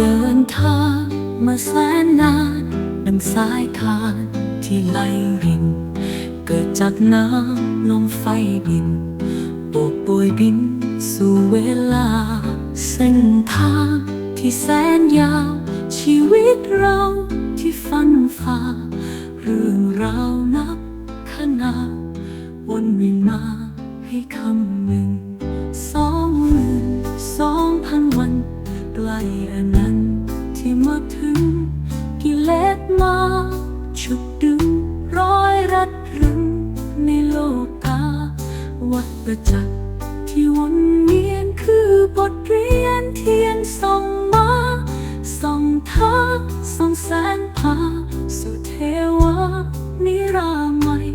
เดินทางมาแสนนานดังสายทานที่ไหลริน เกิดจากน้ำลมไฟดินโบกปุยบินสู่เวลา เส้นทางที่แสนยาว ชีวิตเราที่ฟันฝ่าเรื่องราวนับขนาดวนเวียนมาให้คำหนึ่ง สองหมื่นสองพันวันไกล้อนันต์ที่มา ถึง กิเลสมาฉุดดึงร้อยรัดรึง ในโลกา วัฏจักรที่วนเวียนคือบทเรียนเทียนส่องมาส่องทางส่องแสงพาสู่เทวานิรามัย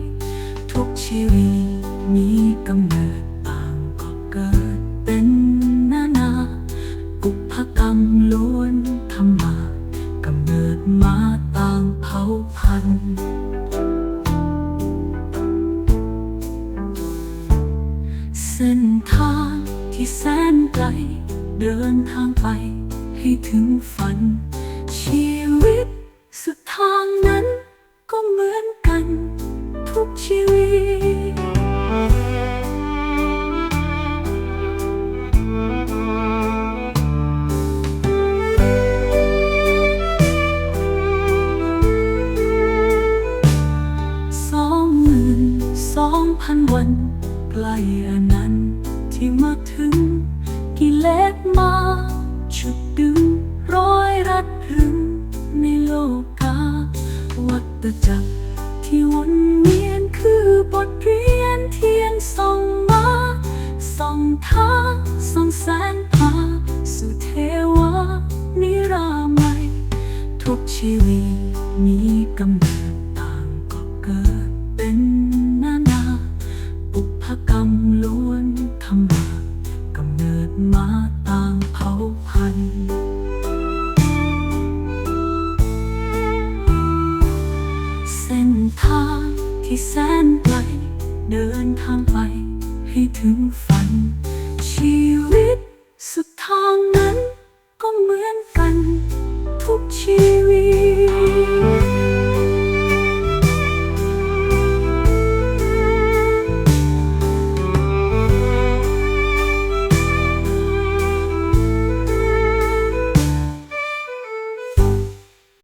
ทุกชีวิตมีกำเนิดต่างก็เกิดเป็นนานาปุพกรรมล้วนทำมา เผ่าพันธุ์เส้นทางที่แสนไกล เดินทางไปให้ถึงฝัน ชีวิตสุดทางนั้นก็เหมือน สองพันวันไกลอนันต์ที่มาถึง กิเลสมาฉุดดึงร้อยรัดรึงในโลกา วัฏจักรที่วนเวียนคือบทเรียนเทียนส่องมาส่องทางส่องแสงพาสู่เทวานิรามัย ทุกชีวิตมีกำเนิดต่างก็เกิด ที่แสนไกลเดินทางไปให้ถึงฝัน